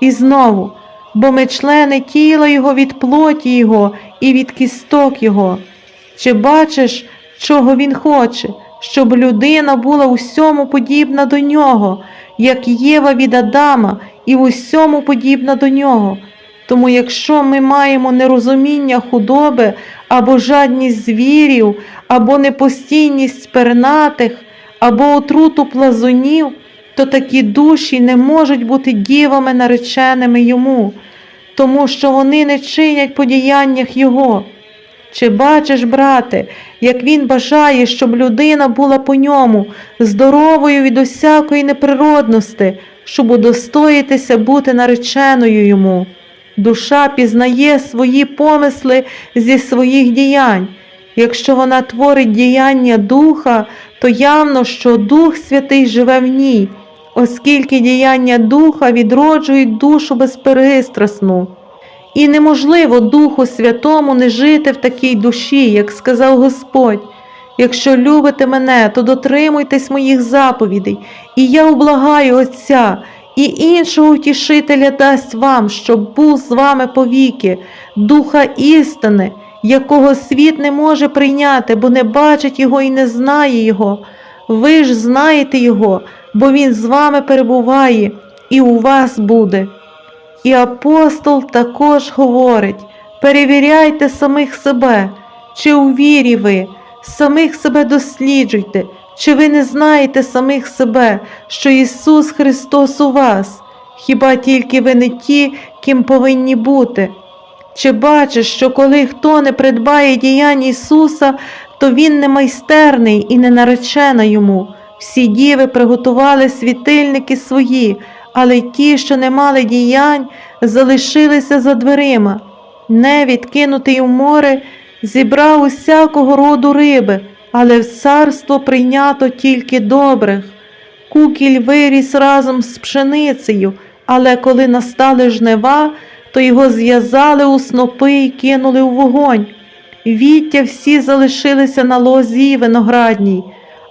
І знову, бо ми члени тіла Його від плоті Його і від кісток Його. Чи бачиш, чого Він хоче, щоб людина була усьому подібна до нього, як Єва від Адама, і в усьому подібна до нього. Тому якщо ми маємо нерозуміння худоби або жадність звірів, або непостійність пернатих, або отруту плазунів, то такі душі не можуть бути дівами нареченими йому, тому що вони не чинять по діяннях Його. Чи бачиш, брате, як він бажає, щоб людина була по ньому, здоровою від усякої неприродності, щоб удостоїтися бути нареченою йому? Душа пізнає свої помисли зі своїх діянь. Якщо вона творить діяння духа, то явно, що Дух Святий живе в ній, оскільки діяння духа відроджують душу безперестрасну. І неможливо Духу Святому не жити в такій душі, як сказав Господь. Якщо любите мене, то дотримуйтесь моїх заповідей, і я облагаю Отця, і іншого утішителя дасть вам, щоб був з вами повіки, Духа істини, якого світ не може прийняти, бо не бачить його і не знає Його. Ви ж знаєте Його, бо Він з вами перебуває і у вас буде. І апостол також говорить: перевіряйте самих себе, чи у вірі ви, самих себе досліджуйте, чи ви не знаєте самих себе, що Ісус Христос у вас, хіба тільки ви не ті, ким повинні бути? Чи бачиш, що коли хто не придбає діянь Ісуса, то Він не майстерний і не наречена йому. Всі діви приготували світильники свої, але ті, що не мали діянь, залишилися за дверима. Не відкинутий у море, зібрав усякого роду риби, але в царство прийнято тільки добрих. Кукіль виріс разом з пшеницею, але коли настали жнива, то його зв'язали у снопи і кинули у вогонь. Віття всі залишилися на лозі виноградній,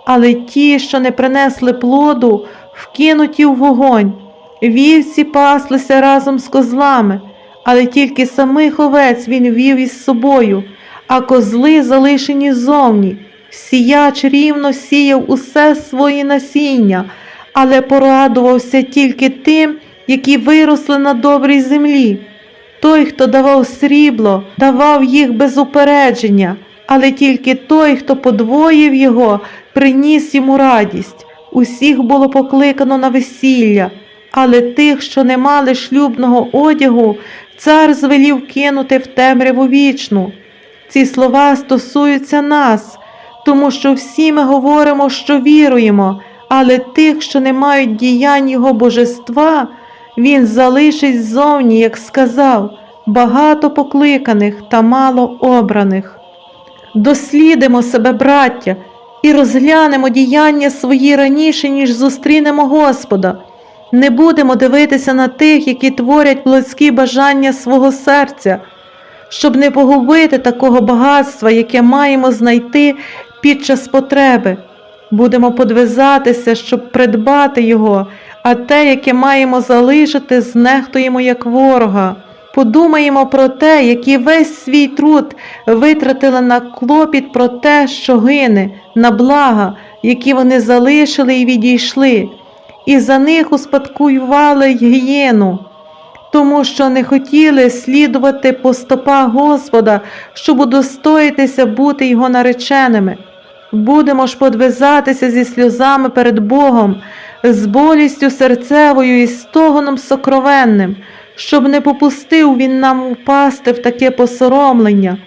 але ті, що не принесли плоду, вкинуті в вогонь. Вівці паслися разом з козлами, але тільки самих овець він вів із собою, а козли залишені ззовні. Сіяч рівно сіяв усе своє насіння, але порадувався тільки тим, які виросли на добрій землі. Той, хто давав срібло, давав їх без упередження, але тільки той, хто подвоїв його, приніс йому радість. Усіх було покликано на весілля, але тих, що не мали шлюбного одягу, цар звелів кинути в темряву вічну. Ці слова стосуються нас, тому що всі ми говоримо, що віруємо, але тих, що не мають діянь Його божества, Він залишить ззовні, як сказав, багато покликаних та мало обраних. Дослідимо себе, браття, і розглянемо діяння свої раніше, ніж зустрінемо Господа. Не будемо дивитися на тих, які творять плотські бажання свого серця, щоб не погубити такого багатства, яке маємо знайти під час потреби. Будемо подвизатися, щоб придбати його, а те, яке маємо залишити, знехтуємо як ворога. Подумаємо про те, який весь свій труд витратили на клопіт про те, що гине, на блага, які вони залишили і відійшли, і за них успадкували гієну, тому що не хотіли слідувати по стопах Господа, щоб удостоїтися бути його нареченими. Будемо ж подвизатися зі сльозами перед Богом, з болістю серцевою і стогоном сокровенним, щоб не попустив він нам упасти в таке посоромлення.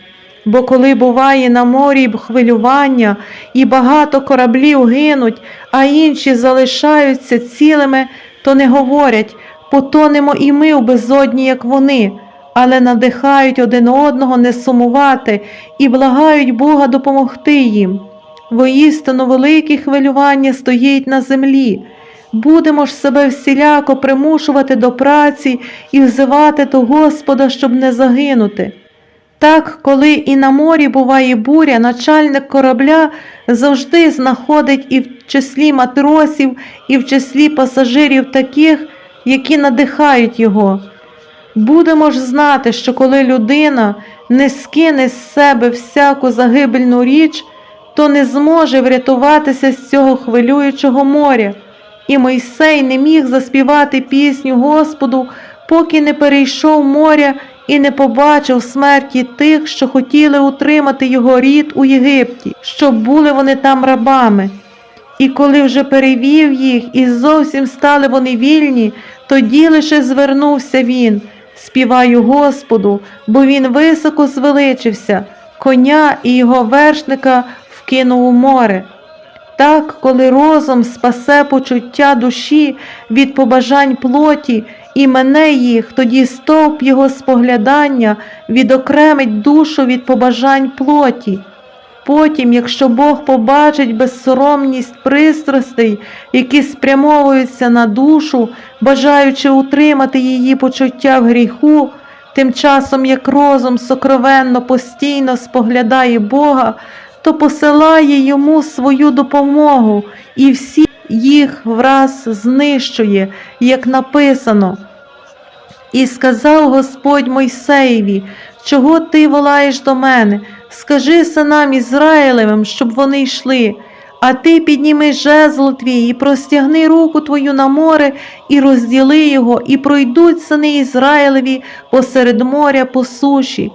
Бо коли буває на морі хвилювання, і багато кораблів гинуть, а інші залишаються цілими, то не говорять потонемо і ми у безодні, як вони, але надихають один одного не сумувати і благають Бога допомогти їм. Воістину велике хвилювання стоїть на землі. Будемо ж себе всіляко примушувати до праці і взивати до Господа, щоб не загинути. Так, коли і на морі буває буря, начальник корабля завжди знаходить і в числі матросів, і в числі пасажирів таких, які надихають його. Будемо ж знати, що коли людина не скине з себе всяку загибельну річ, то не зможе врятуватися з цього хвилюючого моря. І Мойсей не міг заспівати пісню Господу, поки не перейшов моря і не побачив смерті тих, що хотіли утримати його рід у Єгипті, щоб були вони там рабами. І коли вже перевів їх, і зовсім стали вони вільні, тоді лише звернувся він, співаю Господу, бо він високо звеличився, коня і його вершника вкинув у море. Так, коли розум спасе почуття душі від побажань плоті і мене їх, тоді стовп його споглядання відокремить душу від побажань плоті. Потім, якщо Бог побачить безсоромність пристрастей, які спрямовуються на душу, бажаючи утримати її почуття в гріху, тим часом як розум сокровенно постійно споглядає Бога, то посилає йому свою допомогу і всі їх враз знищує, як написано. І сказав Господь Мойсеєві, чого ти волаєш до мене? Скажи синам Ізраїлевим, щоб вони йшли, а ти підніми жезл твій і простягни руку твою на море, і розділи його, і пройдуть сини Ізраїлеві посеред моря по суші.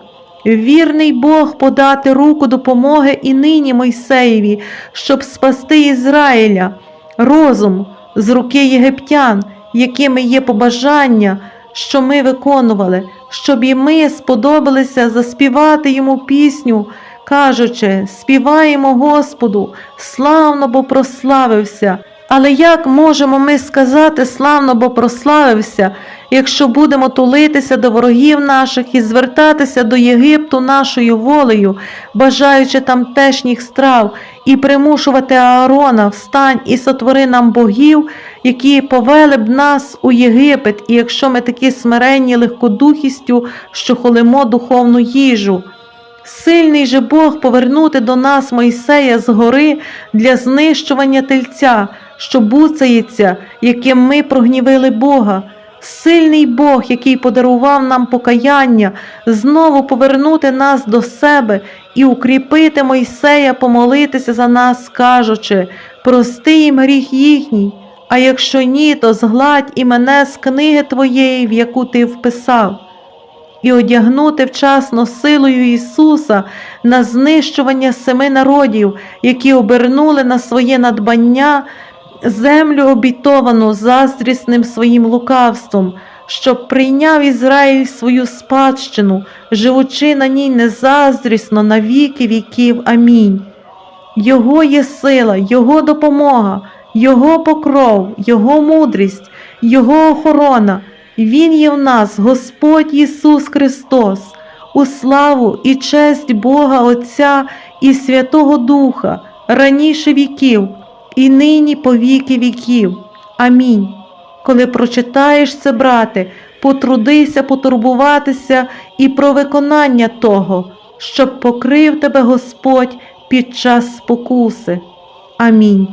Вірний Бог подати руку допомоги і нині Мойсеєві, щоб спасти Ізраїля, розум з руки єгиптян, якими є побажання, що ми виконували, щоб і ми сподобалися заспівати йому пісню, кажучи, співаємо Господу, славно бо прославився. Але як можемо ми сказати славно бо прославився, якщо будемо тулитися до ворогів наших і звертатися до Єгипту нашою волею, бажаючи тамтешніх страв, і примушувати Аарона встань і сотвори нам богів, які повели б нас у Єгипет, і якщо ми такі смиренні легкодухістю, що холимо духовну їжу. Сильний же Бог повернути до нас Мойсея з гори для знищування тельця, що буцається, яким ми прогнівили Бога. Сильний Бог, який подарував нам покаяння, знову повернути нас до себе і укріпити Мойсея помолитися за нас, кажучи, прости їм гріх їхній, а якщо ні, то згладь і мене з книги твоєї, в яку ти вписав і одягнути вчасно силою Ісуса на знищування семи народів, які обернули на своє надбання землю обітовану заздрісним своїм лукавством, щоб прийняв Ізраїль свою спадщину, живучи на ній незаздрісно на віки віків. Амінь. Його є сила, Його допомога, Його покров, Його мудрість, Його охорона. Він є в нас, Господь Ісус Христос, у славу і честь Бога Отця і Святого Духа, раніше віків, і нині по віки віків. Амінь. Коли прочитаєш це, брате, потрудися потурбуватися і про виконання того, щоб покрив тебе Господь під час спокуси. Амінь.